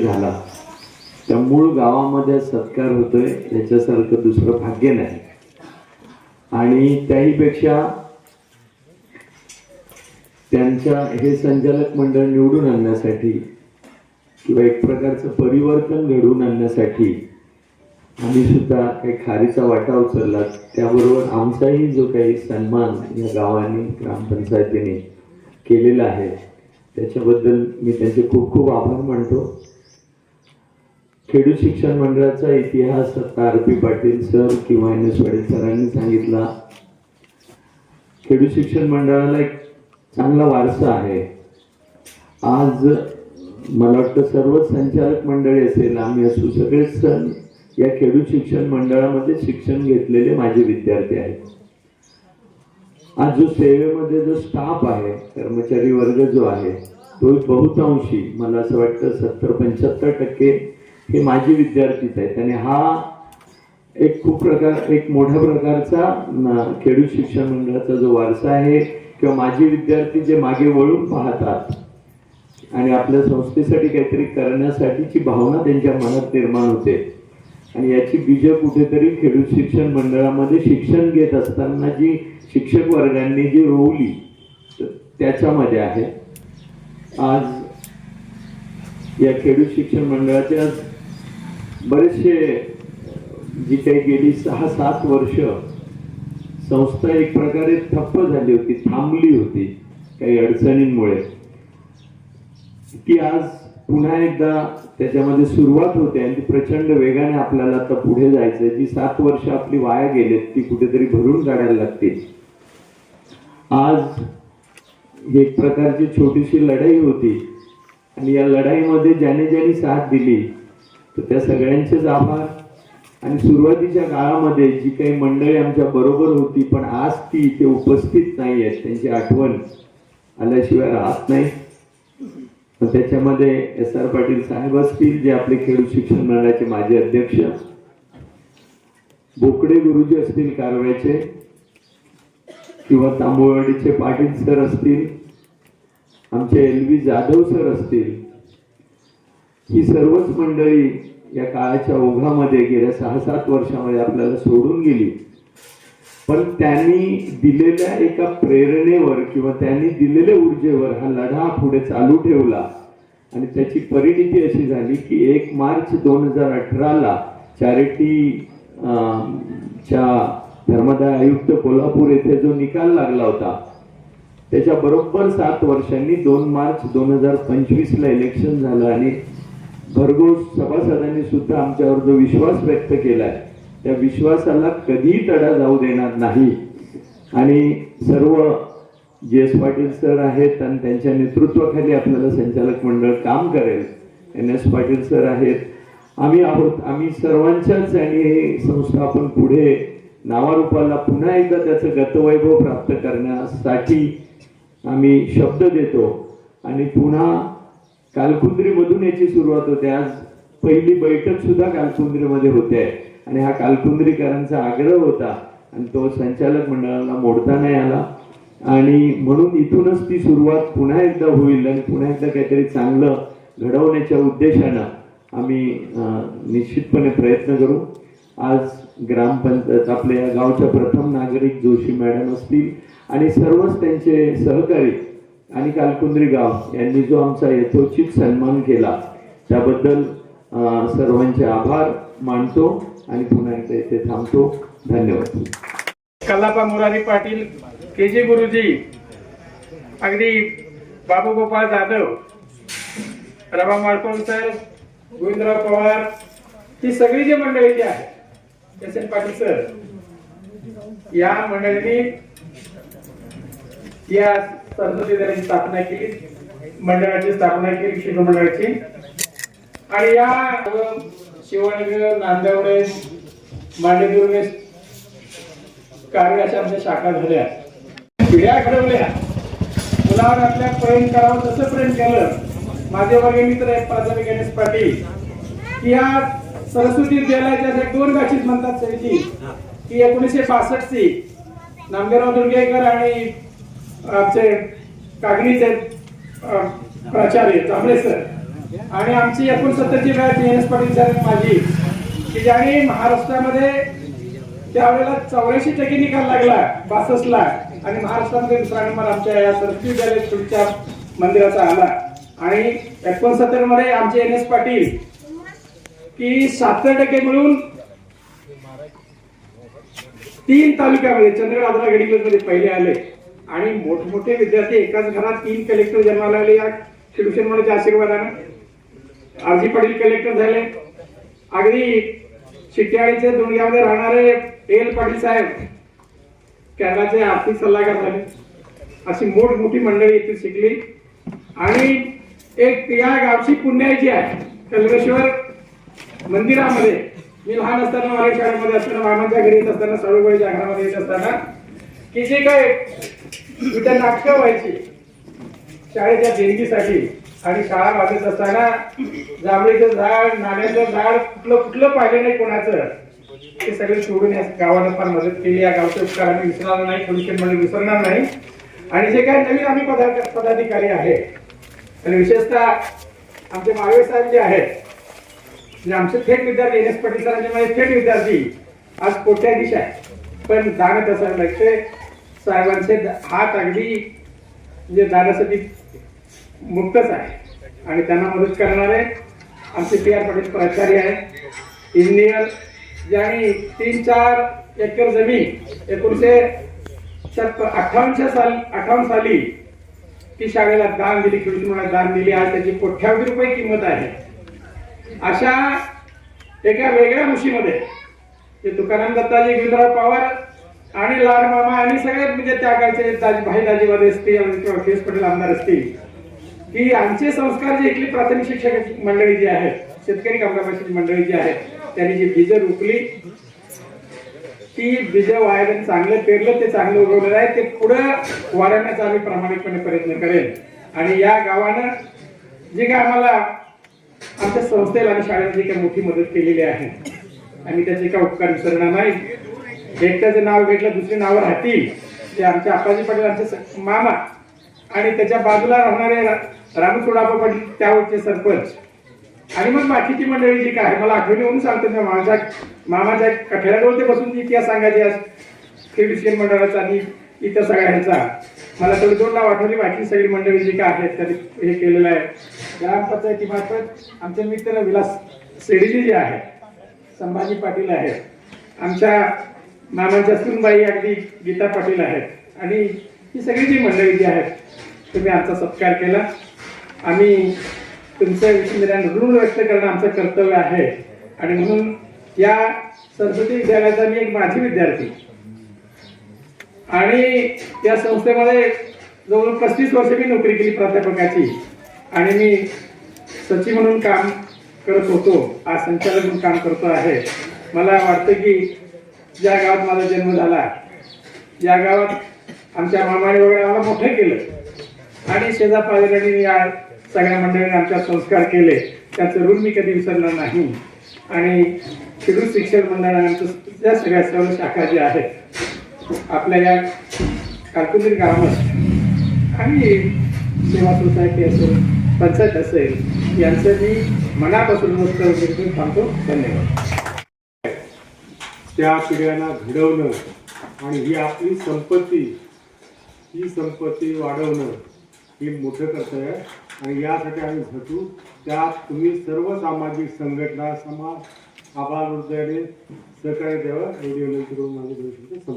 झाला. त्या मूळ गावामध्ये सत्कार होतोय याच्यासारखं दुसरं भाग्य नाही. आणि त्याहीपेक्षा त्यांच्या हे संचालक मंडळ निवडून आणण्यासाठी किंवा एक प्रकारचं परिवर्तन घडवून आणण्यासाठी आम्ही सुद्धा काही खारीचा वाटा उचलला. त्याबरोबर आमचाही जो काही सन्मान या गावाने ग्रामपंचायतीने केलेला आहे त्याच्याबद्दल मी त्यांचे खूप खूप आभार मानतो. खेडू शिक्षण मंडळाचा इतिहास आता आर पी पाटील सर किंवा एन एस पाटील सरांनी सांगितला. खेडू शिक्षण मंडळाला एक चांगला वारसा आहे. आज मला वाटतं सर्वच संचालक मंडळी असेल आम्ही असू सगळेच सण या खेडू शिक्षण मंडळामध्ये शिक्षण घेतलेले माझे विद्यार्थी आहेत. आज जो सेवेमध्ये जो स्टाफ आहे कर्मचारी वर्ग जो आहे तो बहुतांशी मला असं वाटतं सत्तर पंच्याहत्तर टक्के हे माझे विद्यार्थीच आहेत. आणि हा एक खूप प्रकार एक मोठ्या प्रकारचा खेडूत खेडू शिक्षण मंडळाचा जो वारसा आहे किंवा माझे विद्यार्थी जे मागे वळून पाहतात आणि आपल्या संस्थेसाठी काहीतरी करण्यासाठीची भावना त्यांच्या मनात निर्माण होते. आणि याची बीज कुठेतरी खेडू शिक्षण मंडळामध्ये शिक्षण घेत असताना जी शिक्षक वर्गांनी जी रोवली त्याच्यामध्ये आहे. आज या खेडू शिक्षण मंडळाच्या बरेचसे जी काही गेली सहा सात वर्ष संस्था एक प्रकारे ठप्प झाली होती थांबली होती काही अडचणींमुळे. ती आज पुन्हा एकदा त्याच्यामध्ये सुरुवात होते आणि ती प्रचंड वेगाने आपल्याला आता पुढे जायचंय. जी सात वर्ष आपली वाया गेलेत ती कुठेतरी भरून काढायला लागतील. आज एक प्रकारची छोटीशी लढाई होती. आणि या लढाईमध्ये ज्याने ज्याने साथ दिली तर त्या सगळ्यांचेच आभार. आणि सुरुवातीच्या काळामध्ये जी काही मंडळी आमच्या बरोबर होती पण आज ती इथे उपस्थित नाही आहेत. त्यांची आठवण आल्याशिवाय राहत नाही. तर त्याच्यामध्ये एस आर पाटील साहेब असतील जे आपले खेळ शिक्षण मंडळाचे माजी अध्यक्ष. बोकडे गुरुजी असतील कारव्याचे किंवा तांबुळवाडीचे पाटील सर असतील. आमचे एल व्ही जाधव सर असतील. ही सर्वच मंडळी या काळाच्या ओघामध्ये गेल्या सहा सात वर्षामध्ये आपल्याला सोडून गेली. पण त्यांनी दिलेल्या एका प्रेरणेवर किंवा त्यांनी दिलेल्या ऊर्जेवर हा लढा पुढे चालू ठेवला. आणि त्याची परिणिती अशी झाली की एक मार्च दोन हजार अठराला चॅरिटी च्या धर्मदाय आयुक्त कोल्हापूर येथे जो निकाल लागला होता त्याच्या बरोबर सात वर्षांनी दोन मार्च दोन हजार पंचवीस ला इलेक्शन झालं आणि भरघोस सभासदांनी सुद्धा आमच्यावर जो विश्वास व्यक्त केलाय त्या विश्वासाला कधीही तडा जाऊ देणार नाही. आणि सर्व जी एस पाटील सर आहेत आणि त्यांच्या नेतृत्वाखाली आपल्याला संचालक मंडळ काम करेल एन एस पाटील सर आहेत. आम्ही आहोत आम्ही सर्वांच्याच आणि हे संस्था आपण पुढे नावारूपाला पुन्हा एकदा त्याचं गतवैभव प्राप्त करण्यासाठी आम्ही शब्द देतो आणि पुन्हा कालकुंद्रीमधून याची सुरुवात होते. आज पहिली बैठक सुद्धा कालकुंद्रीमध्ये होते. आणि हा कालकुंद्रीकरांचा आग्रह होता. आणि तो संचालक मंडळाला मोडता नाही आला. आणि म्हणून इथूनच ती सुरुवात पुन्हा एकदा होईल आणि पुन्हा एकदा काहीतरी चांगलं घडवण्याच्या उद्देशानं आम्ही निश्चितपणे प्रयत्न करू. आज ग्रामपंचायत आपल्या या गावच्या प्रथम नागरिक जोशी मॅडम असतील आणि सर्वच त्यांचे सहकारी आणि कालकुंद्री गाव यांनी जो आमचा यथोचित सन्मान केला त्याबद्दल सर्वांचे आभार मानतो आणि पुन्हा एकदा इथे थांबतो. धन्यवाद. कल्लापा मुरारी पाटील के जी गुरुजी अगदी बाबू गोपाळ जाधव रबा माळकोण सर गोविंदराव पवार ही सगळी जी मंडळी जी आहे एस एन पाटील सर या मंडळींनी या सरस्वती स्थापना केली मंडळाची स्थापना केली शिव मंडळाची आणि या शिवणग नांदेवडे मांडेदुर्गे कार्याच्या आमच्या शाखा झाल्या. पिढ्या घडवल्या. मुलावर आपल्या प्रेम करावं तसं प्रेम केलं. माझे वर्ग मित्र आहेत प्राथमिक गणेश पाटील. की या सरस्वती विद्यालयाच्या दोन गाशीत म्हणतात समिती की एकोणीसशे बासष्ट ची नामदेवराव दुर्गेकर आणि आमचे कागणीचे प्राचार्य जांभळे सर. आणि आमची एकोणसत्तरची batch N S Patil sir माझी की ज्याने महाराष्ट्रामध्ये त्यावेळेला चौऱ्याऐंशी टक्के निकाल लागला बासष्टला आणि महाराष्ट्रामध्ये दुसरा नंबर आमच्या या सरस्वती मंदिराचा आला. आणि एकोणसत्तरमध्ये आमचे एन एस पाटील की शहात्तर टक्के मिळून तीन तालुक्यामध्ये चंद्रगड आदरा गडिंग्लजमध्ये पहिले आले. आणि मोठमोठे विद्यार्थी एकाच घरात तीन कलेक्टर जन्माला आले या शिवसेन मुलाच्या आशीर्वादानं. आरजी पाटील कलेक्टर झाले. अगदी शिट्याळीचे दुनियामध्ये राहणारे एल पाटील साहेब कॅनडाचे आर्थिक सल्लागार झाले. अशी मोठमोठी मंडळी इथे शिकली. आणि एक या गावची पुण्याची आहे. कल्मेश्वर मंदिरामध्ये. मी लहान असताना माझ्या शाळेमध्ये असताना मामाच्या घरी येत असताना साळूबाईच्या घरामध्ये येत असताना की जे काय इथे नाटकं व्हायची. शाळेच्या देणगीसाठी. आणि शाळा वाजत असताना जांभळीचं झाड नाण्याचं झाड कुठलं कुठलं पाहिलं नाही कोणाचं. ते सगळे सोडून या गावानं फार मदत केली. या गावचे उपकार आम्ही विसरणार नाही. थोडीशी म्हणजे विसरणार नाही. आणि जे काही नवीन आम्ही पदार्थ पदाधिकारी आहेत आणि विशेषतः आमचे मावे साहेब जे आहेत म्हणजे आमचे थेट विद्यार्थी एन एस पाटील सरांचे माझे थेट विद्यार्थी आज कोट्याधीश आहे पण जाणत असं लक्ष साहेबांचे हात अगदी म्हणजे जाण्यासाठी मुक्तच आहे. आणि त्यांना मदत करणारे आमचे पी आर पाटील प्राचार्य आहे इंजिनियर ज्यांनी तीन चार एकर जमीन एकोणीसशे अठ्ठावन्नच्या साल अठ्ठावन्न साली ती शाळेला दान दिली. कृषी मला दान दिली. आज त्याची कोट्यावधी रुपये किंमत आहे. अशा एका वेगळ्या मुशीमध्ये ते तुकाराम दत्ताजी गोविंदराव पवार आणि लाड मामा आणि सगळे म्हणजे त्या काळचे भाई दाजीवाले असतील किंवा केस पटेल आमदार असतील की आमचे संस्कार जे इथली प्राथमिक शिक्षक मंडळी जी आहेत शेतकरी कामगार मंडळी जी आहेत त्यांनी जी बीज रोखली ती बीज वाया चांगलं पेरलं ते चांगलं उगवलेलं आहे ते पुढं वाढवण्याचा आम्ही प्रामाणिकपणे प्रयत्न करेल आणि या गावानं जे काय आम्हाला आमच्या संस्थेला आणि शाळेला जी काही मोठी मदत केलेली आहे आम्ही त्याचे काय उपकार विसरणार नाही एकट्याचं नाव घेतलं दुसरी नावं राहतील. ते आमचे आप्पाजी पाटील आमचे स- मामा. आणि त्याच्या बाजूला राहणारे रा- रामसोडापा पाटील त्यावरचे सरपंच. आणि मग बाकीची मंडळी जी काय आहे, मला आठवणी म्हणून सांगतो मी. माझ्या मामाच्या कठेऱ्याजवळ ते बसून ती इतिहास सांगायची आज क्रिडिशियन मंडळाचा आणि इतर सगळ्यांचा. मला थोडी दोन नाव आठवली बाकी सगळी मंडळी जी काय आहेत त्यांनी हे केलेलं आहे. ग्रामपंचायतीमार्फत आमचे मित्र विलास सेडीजी जे आहे संभाजी पाटील आहेत. आमच्या मामाच्या सुनबाई अगदी गीता पाटील आहेत. आणि ही सगळी जी मंडळी जी आहेत तुम्ही आमचा सत्कार केला. आम्ही तुमच्या विषयी ऋण व्यक्त करणं आमचं कर्तव्य आहे. आणि म्हणून या संस्कृती विद्यालयाचा मी एक माझी विद्यार्थी. आणि या संस्थेमध्ये जवळ पस्तीस वर्ष मी नोकरी केली प्राध्यापकाची. आणि मी सचिव म्हणून काम करत होतो आज संचालक म्हणून काम करतो आहे. मला वाटतं की ज्या गावात माझा जन्म झाला या गावात आमच्या मामाने वगैरे आम्हाला मोठं केलं. आणि शेजा पाजाऱ्यांनी या सगळ्या मंडळींनी आमच्या संस्कार केले. त्याचं ऋण मी कधी विसरणार नाही. आणि शिरूर शिक्षण मंडळाने आमचं सगळ्या सर्व शाखा ज्या आहेत आपल्या या कारकुंदरी गावात आणि सेवा सोसायटी असेल पंचायत असेल यांचं मी मनापासून मस्त सांगतो धन्यवाद. त्या पिढ्यांना घडवणं आणि ही आपली संपत्ती ही संपत्ती वाढवणं हे मोठं कर्तव्य आहे. आणि यासाठी आम्ही झटू त्यात तुम्ही सर्व सामाजिक संघटना समाज आभार हृदयाने सहकार्य द्यावं एवढी विनंती करून माझे दोन